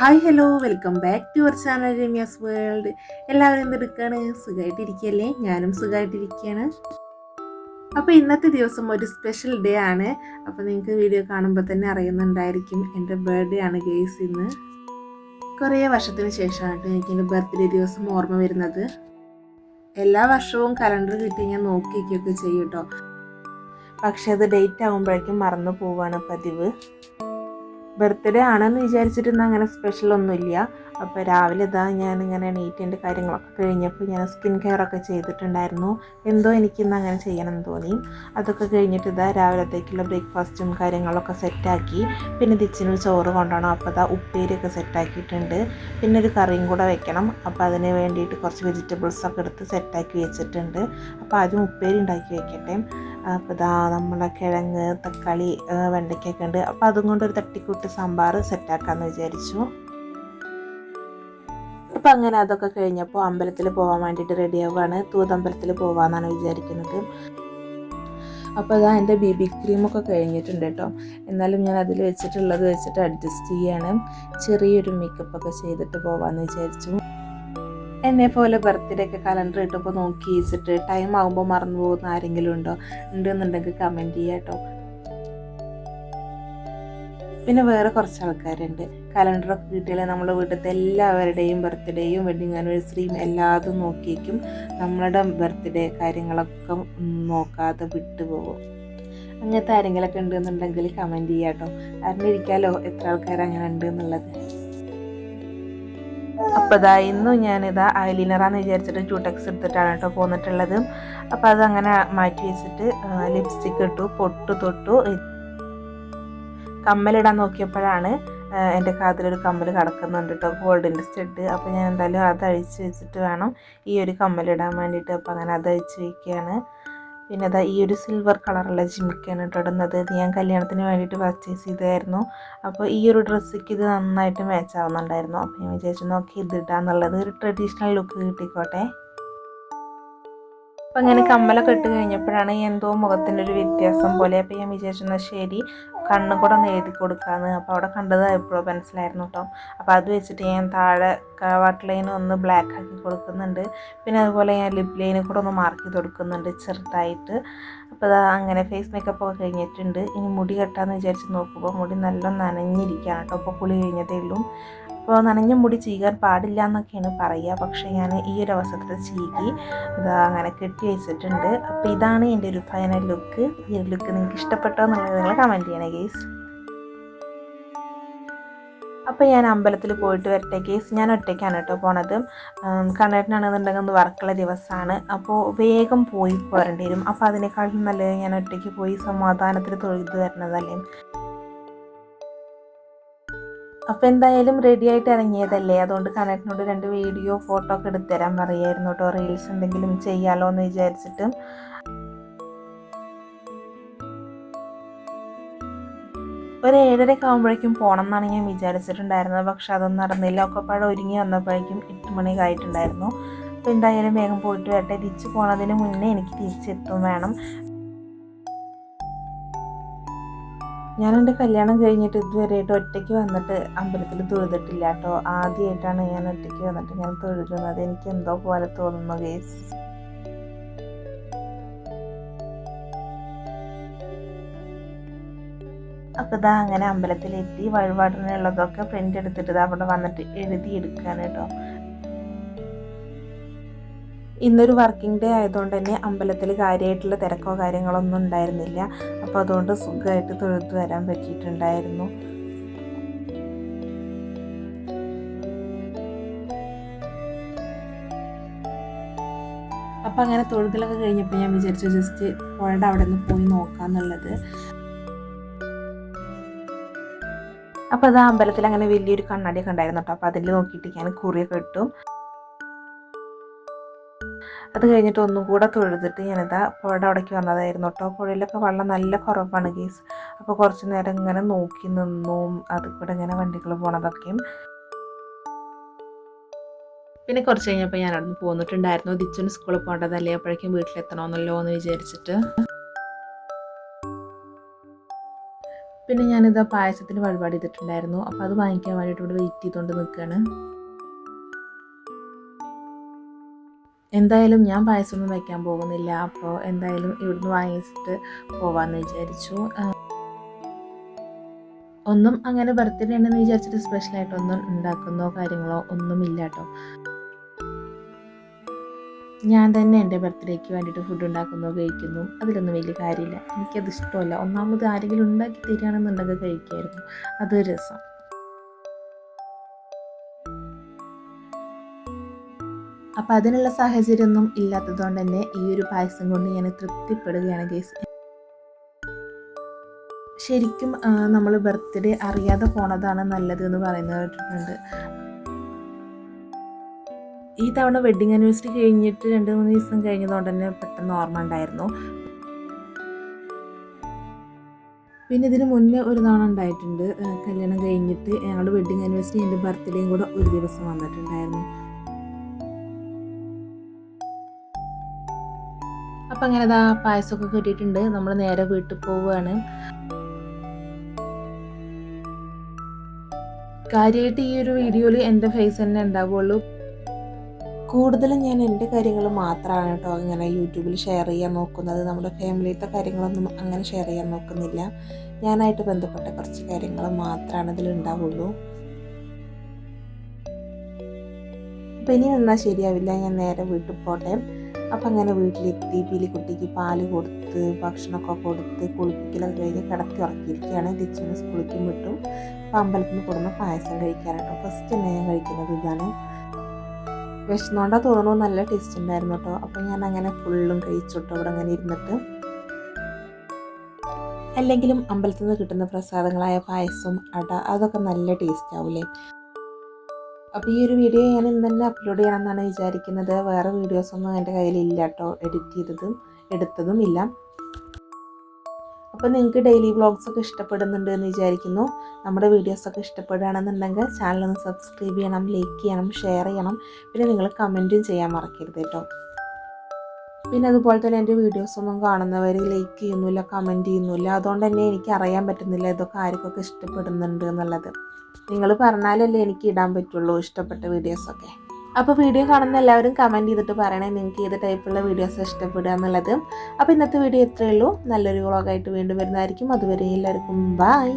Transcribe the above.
Hi hello welcome back to our channel Ramya's world എല്ലാവരും എന്തെടുക്കാണ് സുഖമായിട്ടിരിക്കുകയല്ലേ ഞാനും സുഖമായിട്ടിരിക്കുകയാണ് അപ്പോൾ ഇന്നത്തെ ദിവസം ഒരു സ്പെഷ്യൽ ഡേ ആണ്. അപ്പോൾ നിങ്ങൾക്ക് വീഡിയോ കാണുമ്പോൾ തന്നെ അറിയുന്നുണ്ടായിരിക്കും എന്റെ ബർത്ത്ഡേ ആണ് ഗെയ്സ് ഇന്ന്. കുറേ വർഷത്തിന് ശേഷമാണ് എനിക്ക് എന്റെ ബർത്ത്ഡേ ദിവസം ഓർമ്മ വരുന്നത്. എല്ലാ വർഷവും കലണ്ടർ കിട്ടി ഞാൻ നോക്കിയൊക്കെ ചെയ്യും കേട്ടോ പക്ഷേ അത് ഡേറ്റ് ആകുമ്പോഴേക്കും മറന്നു പോവാണ് പതിവ്. ബർത്ത്ഡേ ആണെന്ന് വിചാരിച്ചിട്ടൊന്നും അങ്ങനെ സ്പെഷ്യൽ ഒന്നുമില്ല. അപ്പോൾ രാവിലെ ഇതാ ഞാനിങ്ങനെ എണീറ്റിന്റെ കാര്യങ്ങളൊക്കെ കഴിഞ്ഞപ്പോൾ ഞാൻ സ്കിൻ കെയർ ഒക്കെ ചെയ്തിട്ടുണ്ടായിരുന്നു. എന്തോ എനിക്കിന്ന് അങ്ങനെ ചെയ്യണം എന്ന് തോന്നി. അതൊക്കെ കഴിഞ്ഞിട്ട് ഇതാ രാവിലത്തേക്കുള്ള ബ്രേക്ക്ഫാസ്റ്റും കാര്യങ്ങളൊക്കെ സെറ്റാക്കി പിന്നെ തിച്ചിന് ചോറ് കൊണ്ടുപോകണം. അപ്പോൾ ഇതാ ഉപ്പേരിയൊക്കെ സെറ്റാക്കിയിട്ടുണ്ട് പിന്നെ ഒരു കറിയും കൂടെ വെക്കണം. അപ്പോൾ അതിന് വേണ്ടിയിട്ട് കുറച്ച് വെജിറ്റബിൾസ് ഒക്കെ എടുത്ത് സെറ്റാക്കി വെച്ചിട്ടുണ്ട്. അപ്പോൾ ആദ്യം ഉപ്പേരി ഉണ്ടാക്കി വെക്കട്ടെ. അപ്പോൾ ഇതാ നമ്മുടെ കിഴങ്ങ് തക്കാളി വെണ്ടയ്ക്കൊക്കെ ഉണ്ട്. അപ്പോൾ അതും കൊണ്ടൊരു തട്ടിക്കൂട്ട് സാമ്പാർ സെറ്റാക്കാമെന്ന് വിചാരിച്ചു. അപ്പോൾ അങ്ങനെ അതൊക്കെ കഴിഞ്ഞപ്പോൾ അമ്പലത്തിൽ പോകാൻ വേണ്ടിയിട്ട് റെഡിയാവുകയാണ്. തൂതമ്പലത്തിൽ പോകാമെന്നാണ് വിചാരിക്കുന്നത്. അപ്പോൾ അതാ എന്റെ ബി ബി ക്രീമൊക്കെ കഴിഞ്ഞിട്ടുണ്ട് കേട്ടോ. എന്നാലും ഞാൻ അതിൽ വെച്ചിട്ടുള്ളത് വെച്ചിട്ട് അഡ്ജസ്റ്റ് ചെയ്യാണ്. ചെറിയൊരു മേക്കപ്പ് ഒക്കെ ചെയ്തിട്ട് പോകാമെന്ന് വിചാരിച്ചു. എന്നെ പോലെ ബർത്ത്ഡേ ഒക്കെ കലണ്ടർ ഇട്ടപ്പോൾ നോക്കി വെച്ചിട്ട് ടൈം ആകുമ്പോൾ മറന്നു പോകുന്ന ആരെങ്കിലും ഉണ്ടോ? ഉണ്ടെന്നുണ്ടെങ്കിൽ കമന്റ് ചെയ്യാം കേട്ടോ പിന്നെ വേറെ കുറച്ച് ആൾക്കാരുണ്ട് കലണ്ടറൊക്കെ കിട്ടിയാൽ നമ്മുടെ വീട്ടിലത്തെ എല്ലാവരുടെയും ബർത്ത്ഡേയും വെഡിങ് ആനിവേഴ്സറിയും എല്ലാതും നോക്കിയേക്കും. നമ്മളുടെ ബർത്ത്ഡേ കാര്യങ്ങളൊക്കെ നോക്കാതെ വിട്ടുപോകും അങ്ങനത്തെ ആരെങ്കിലൊക്കെ ഉണ്ടെന്നുണ്ടെങ്കിൽ കമന്റ് ചെയ്യാം കേട്ടോ അറിഞ്ഞിരിക്കാലോ എത്ര ആൾക്കാർ അങ്ങനെ ഉണ്ട് എന്നുള്ളത് അപ്പോൾ ഇതാ ഇന്നും ഞാനിതാ ഐലിനറാന്ന് വിചാരിച്ചിട്ട് ക്യൂടെക്സ് എടുത്തിട്ടാണ് കേട്ടോ പോന്നിട്ടുള്ളത്. അപ്പോൾ അതങ്ങനെ മാറ്റി വെച്ചിട്ട് ലിപ്സ്റ്റിക്ക് ഇട്ടു പൊട്ടു തൊട്ടു കമ്മലിടാൻ നോക്കിയപ്പോഴാണ് എന്റെ കാതിലൊരു കമ്മൽ കിടക്കുന്നുണ്ട് കേട്ടോ ഗോൾഡിന്റെ സ്റ്റെഡ്. അപ്പോൾ ഞാൻ എന്തായാലും അത് അഴിച്ച് വെച്ചിട്ട് വേണം ഈ ഒരു കമ്മലിടാൻ വേണ്ടിയിട്ട്. അപ്പോൾ അങ്ങനെ അത് അഴിച്ച് വയ്ക്കുകയാണ് പിന്നെ അതാ ഈ ഒരു സിൽവർ കളറുള്ള ജിമിക്കാണ് ഇടുന്നത്. ഞാൻ കല്യാണത്തിന് വേണ്ടിയിട്ട് പർച്ചേസ് ചെയ്തായിരുന്നു അപ്പോൾ ഈ ഒരു ഡ്രസ്സിക്ക് ഇത് നന്നായിട്ട് മാച്ച് ആവുന്നുണ്ടായിരുന്നു. അപ്പോൾ ഞാൻ വിചാരിച്ചു നോക്കി ഇത് ഇടാന്നുള്ളത് ഒരു ട്രഡീഷണൽ ലുക്ക് കിട്ടിക്കോട്ടെ. അപ്പോൾ അങ്ങനെ കമ്മലൊക്കെ ഇട്ട് കഴിഞ്ഞപ്പോഴാണ് എന്തോ മുഖത്തിന്റെ ഒരു വ്യത്യാസം പോലെ. അപ്പോൾ ഞാൻ വിചാരിച്ചു എന്നാൽ ശരി കണ്ണും കൂടെ ഒന്ന് എഴുതി കൊടുക്കാമെന്ന് അപ്പോൾ അവിടെ കണ്ടത് എപ്പോഴും പെൻസിലായിരുന്നു കേട്ടോ അപ്പോൾ അത് വെച്ചിട്ട് ഞാൻ താഴെ വാട്ട് ലൈൻ ഒന്ന് ബ്ലാക്ക് ആക്കി കൊടുക്കുന്നുണ്ട്. പിന്നെ അതുപോലെ ഞാൻ ലിപ് ലൈന് കൂടെ ഒന്ന് മാർക്ക് ചെയ്ത് കൊടുക്കുന്നുണ്ട് ചെറുതായിട്ട്. അപ്പോൾ അങ്ങനെ ഫേസ് മേക്കപ്പ് ഒക്കെ കഴിഞ്ഞിട്ടുണ്ട്. ഇനി മുടി കെട്ടാന്ന് വിചാരിച്ച് നോക്കുമ്പോൾ മുടി നല്ല നനഞ്ഞിരിക്കുകയാണ് കേട്ടോ അപ്പോൾ കുളി കഴിഞ്ഞതേ ഉള്ളൂ. അപ്പോൾ നനഞ്ഞ മുടി ചീകാൻ പാടില്ല എന്നൊക്കെയാണ് പറയുക. പക്ഷേ ഞാൻ ഈ ഒരു അവസരത്തിൽ ചീകി ഇതാ അങ്ങനെ കെട്ടി വെച്ചിട്ടുണ്ട്. അപ്പോൾ ഇതാണ് എന്റെ ഒരു ഫൈനൽ ലുക്ക് ഈ ഒരു ലുക്ക് നിങ്ങൾക്ക് ഇഷ്ടപ്പെട്ടോ എന്നുള്ളത് നിങ്ങൾ കമന്റ് ചെയ്യണേ ഗേസ് അപ്പോൾ ഞാൻ അമ്പലത്തിൽ പോയിട്ട് വരട്ടെ കേസ് ഞാൻ ഒറ്റയ്ക്കാണ് കേട്ടോ പോണത്. കണ്ണേട്ടനാണെന്നുണ്ടെങ്കിൽ ഒന്ന് വർക്കുള്ള ദിവസമാണ്. അപ്പോൾ വേഗം പോയി പോരേണ്ടി വരും. അപ്പോൾ അതിനേക്കാളും നല്ലത് ഞാൻ ഒറ്റയ്ക്ക് പോയി സമാധാനത്തിൽ തൊഴുത് വരുന്നതല്ലേ അപ്പോൾ എന്തായാലും റെഡി ആയിട്ട് ഇറങ്ങിയതല്ലേ? അതുകൊണ്ട് കനക്കിനോട് രണ്ട് വീഡിയോ ഫോട്ടോ ഒക്കെ എടുത്ത് തരാൻ പറയായിരുന്നു കേട്ടോ റീൽസ് എന്തെങ്കിലും ചെയ്യാലോ എന്ന് വിചാരിച്ചിട്ട്. ഒരു ഏഴരയൊക്കെ ആകുമ്പോഴേക്കും പോകണം എന്നാണ് ഞാൻ വിചാരിച്ചിട്ടുണ്ടായിരുന്നത്. പക്ഷെ അതൊന്നും നടന്നില്ല. ഒക്കെ പാടെ ഒരുങ്ങി വന്നപ്പോഴേക്കും എട്ട് മണിയൊക്കെ ആയിട്ടുണ്ടായിരുന്നു. അപ്പോൾ എന്തായാലും വേഗം പോയിട്ട് വരട്ടെ. തിരിച്ച് പോണതിന് മുന്നേ എനിക്ക് തിരിച്ചെത്തും വേണം. ഞാൻ എന്റെ കല്യാണം കഴിഞ്ഞിട്ട് ഇതുവരെയായിട്ട് ഒറ്റയ്ക്ക് വന്നിട്ട് അമ്പലത്തിൽ തൊഴുതിട്ടില്ല കേട്ടോ ആദ്യമായിട്ടാണ് ഞാൻ ഒറ്റയ്ക്ക് വന്നിട്ട് ഞാൻ തൊഴുതുന്നത് എനിക്ക് എന്തോ പോലെ തോന്നുന്നു ഗേസ് അപ്പോൾ ഇതാ അങ്ങനെ അമ്പലത്തിലെത്തി. വഴിപാടിനുള്ളതൊക്കെ പ്രിന്റ് എടുത്തിട്ട് ഇതാ അവിടെ വന്നിട്ട് എഴുതി എടുക്കുകയാണ് കേട്ടോ. ഇന്നൊരു വർക്കിംഗ് ഡേ ആയതുകൊണ്ട് തന്നെ അമ്പലത്തിൽ കാര്യമായിട്ടുള്ള തിരക്കോ കാര്യങ്ങളോ ഒന്നും ഉണ്ടായിരുന്നില്ല. അപ്പോൾ അതുകൊണ്ട് സുഖമായിട്ട് തൊഴുത്ത് വരാൻ പറ്റിയിട്ടുണ്ടായിരുന്നു. അപ്പോൾ അങ്ങനെ തൊഴുതലൊക്കെ കഴിഞ്ഞപ്പോൾ ഞാൻ വിചാരിച്ചു ജസ്റ്റ് പുഴയുടെ അവിടെ നിന്ന് പോയി നോക്കാന്നുള്ളത്. അപ്പോൾ അത് അമ്പലത്തിൽ അങ്ങനെ വലിയൊരു കണ്ണാടിയൊക്കെ ഉണ്ടായിരുന്നു കേട്ടോ. അപ്പോൾ അതിൽ നോക്കിയിട്ട് ഞാൻ കുറിയൊക്കെ ഇട്ടു. അത് കഴിഞ്ഞിട്ട് ഒന്നും കൂടെ തൊഴുതിട്ട് ഞാനിതാ പുഴയുടെ അവിടേക്ക് വന്നതായിരുന്നു കേട്ടോ. പുഴയിലൊക്കെ വെള്ളം നല്ല കുറവാണ് ഗീസ് അപ്പോൾ കുറച്ച് നേരം ഇങ്ങനെ നോക്കി നിന്നു. അത് കൂടെ ഇങ്ങനെ വണ്ടികൾ പോണതൊക്കെയും. പിന്നെ കുറച്ച് കഴിഞ്ഞപ്പോൾ ഞാൻ അവിടെ നിന്ന് പോന്നിട്ടുണ്ടായിരുന്നു ദിച്ചുന് സ്കൂളിൽ പോകേണ്ടതല്ലേ അപ്പോഴേക്കും വീട്ടിലെത്തണമെന്നല്ലോ എന്ന് വിചാരിച്ചിട്ട്. പിന്നെ ഞാനിത് പായസത്തിന് വഴിപാട് ചെയ്തിട്ടുണ്ടായിരുന്നു. അപ്പോൾ അത് വാങ്ങിക്കാൻ വേണ്ടിയിട്ട് ഇവിടെ വെയിറ്റ് ചെയ്തുകൊണ്ട് നിൽക്കുകയാണ് എന്തായാലും ഞാൻ പായസമൊന്നും വയ്ക്കാൻ പോകുന്നില്ല. അപ്പോൾ എന്തായാലും ഇവിടുന്ന് വാങ്ങിച്ചിട്ട് പോവാമെന്ന് വിചാരിച്ചു. ഒന്നും അങ്ങനെ ബർത്ത്ഡേ ഉണ്ടെന്ന് വിചാരിച്ചിട്ട് സ്പെഷ്യലായിട്ടൊന്നും ഉണ്ടാക്കുന്നോ കാര്യങ്ങളോ ഒന്നുമില്ല കേട്ടോ. ഞാൻ തന്നെ എന്റെ ബർത്ത്ഡേക്ക് വേണ്ടിയിട്ട് ഫുഡ് ഉണ്ടാക്കുന്നു കഴിക്കുന്നു. അതിലൊന്നും വലിയ കാര്യമില്ല. എനിക്കത് ഇഷ്ടമല്ല ഒന്നാമത് ആരെങ്കിലും ഉണ്ടാക്കി തരികയാണെന്നുണ്ടെങ്കിൽ കഴിക്കായിരുന്നു. അതൊരു രസം. അപ്പം അതിനുള്ള സാഹചര്യമൊന്നും ഇല്ലാത്തതുകൊണ്ട് തന്നെ ഈ ഒരു പായസം കൊണ്ട് ഞാൻ തൃപ്തിപ്പെടുകയാണ് ഗേസ്. ശരിക്കും നമ്മൾ ബർത്ത്ഡേ അറിയാതെ പോണതാണ് നല്ലത് എന്ന് പറയുന്നത് കേട്ടിട്ടുണ്ട്. ഈ തവണ വെഡിങ് ആനിവേഴ്സറി കഴിഞ്ഞിട്ട് രണ്ട് മൂന്ന് ദിവസം കഴിഞ്ഞതുകൊണ്ട് തന്നെ പെട്ടെന്ന് ഓർമ്മ ഉണ്ടായിരുന്നു. പിന്നെ ഇതിന് മുന്നേ ഒരു തവണ ഉണ്ടായിട്ടുണ്ട് കല്യാണം കഴിഞ്ഞിട്ട് ഞങ്ങളുടെ വെഡിങ് ആനിവേഴ്സറി എന്റെ ബർത്ത്ഡേയും കൂടെ ഒരു ദിവസം വന്നിട്ടുണ്ടായിരുന്നു. അപ്പം അങ്ങനെ ഇതാ പായസമൊക്കെ കിട്ടിയിട്ടുണ്ട്. നമ്മൾ നേരെ വീട്ടിൽ പോവുകയാണ്. കാര്യമായിട്ട് ഈ ഒരു വീഡിയോയിൽ എന്റെ ഫേസ് തന്നെ ഉണ്ടാവുള്ളൂ. കൂടുതലും ഞാൻ എന്റെ കാര്യങ്ങൾ മാത്രമാണ് കേട്ടോ ഇങ്ങനെ യൂട്യൂബിൽ ഷെയർ ചെയ്യാൻ നോക്കുന്നത്. നമ്മുടെ ഫാമിലിയിലത്തെ കാര്യങ്ങളൊന്നും അങ്ങനെ ഷെയർ ചെയ്യാൻ നോക്കുന്നില്ല. ഞാനായിട്ട് ബന്ധപ്പെട്ട കുറച്ച് കാര്യങ്ങൾ മാത്രമാണ് ഇതിൽ ഉണ്ടാവുള്ളൂ. അപ്പം ഇനി നിന്നാൽ ശരിയാവില്ല. ഞാൻ നേരെ വീട്ടിൽ പോട്ടെ. അപ്പം അങ്ങനെ വീട്ടിലെത്തി കുട്ടിക്ക് പാൽ കൊടുത്ത് ഭക്ഷണമൊക്കെ കൊടുത്ത് കുളിപ്പിക്കലൊക്കെ കഴിഞ്ഞ് കിടത്തി ഉറക്കിയിരിക്കുകയാണ്. തിരിച്ചൊന്ന് സ്കൂളിലേക്കും വിട്ടും. അപ്പം അമ്പലത്തിൽ നിന്ന് കൊടുന്ന പായസം കഴിക്കാനാട്ടോ ഫസ്റ്റ് തന്നെ ഞാൻ കഴിക്കുന്നത് ഇതാണ്. വിശന്നോണ്ടാ തോന്നുന്നു നല്ല ടേസ്റ്റ് ഉണ്ടായിരുന്നു കേട്ടോ. അപ്പം ഞാൻ അങ്ങനെ ഫുള്ളും കഴിച്ചിട്ടോ അവിടെ അങ്ങനെ ഇരുന്നിട്ട്. അല്ലെങ്കിലും അമ്പലത്തിൽ നിന്ന് കിട്ടുന്ന പ്രസാദങ്ങളായ പായസം അട അതൊക്കെ നല്ല ടേസ്റ്റ് ആവൂലേ? അപ്പോൾ ഈ ഒരു വീഡിയോ ഞാൻ ഇന്ന് തന്നെ അപ്ലോഡ് ചെയ്യണമെന്നാണ് വിചാരിക്കുന്നത്. വേറെ വീഡിയോസൊന്നും എന്റെ കയ്യിലില്ല കേട്ടോ എഡിറ്റ് ചെയ്തതും എടുത്തതും ഇല്ല. അപ്പോൾ നിങ്ങൾക്ക് ഡെയിലി വ്ളോഗ്സൊക്കെ ഇഷ്ടപ്പെടുന്നുണ്ട് എന്ന് വിചാരിക്കുന്നു. നമ്മുടെ വീഡിയോസൊക്കെ ഇഷ്ടപ്പെടുകയാണെന്നുണ്ടെങ്കിൽ ചാനൽ ഒന്ന് സബ്സ്ക്രൈബ് ചെയ്യണം ലൈക്ക് ചെയ്യണം ഷെയർ ചെയ്യണം. പിന്നെ നിങ്ങൾ കമന്റും ചെയ്യാൻ മറക്കരുത് കേട്ടോ പിന്നെ അതുപോലെ തന്നെ എന്റെ വീഡിയോസ് ഒന്നും കാണുന്നവർ ലൈക്ക് ചെയ്യുന്നില്ല കമന്റ് ചെയ്യുന്നില്ല. അതുകൊണ്ട് തന്നെ എനിക്ക് അറിയാൻ പറ്റുന്നില്ല ഇതൊക്കെ ആർക്കൊക്കെ ഇഷ്ടപ്പെടുന്നുണ്ട് എന്നുള്ളത്. നിങ്ങൾ പറഞ്ഞാലല്ലേ എനിക്ക് ഇടാൻ പറ്റുള്ളൂ ഇഷ്ടപ്പെട്ട വീഡിയോസൊക്കെ അപ്പോൾ വീഡിയോ കാണുന്ന എല്ലാവരും കമന്റ് ചെയ്തിട്ട് പറയണേ നിങ്ങൾക്ക് ഏത് ടൈപ്പുള്ള വീഡിയോസ് ഇഷ്ടപ്പെടുക എന്നുള്ളത്. അപ്പോൾ ഇന്നത്തെ വീഡിയോ ഇത്രയേ ഉള്ളൂ. നല്ലൊരു വ്ളോഗായിട്ട് വീണ്ടും വരുന്നതായിരിക്കും. അതുവരെ എല്ലാവർക്കും ബായ്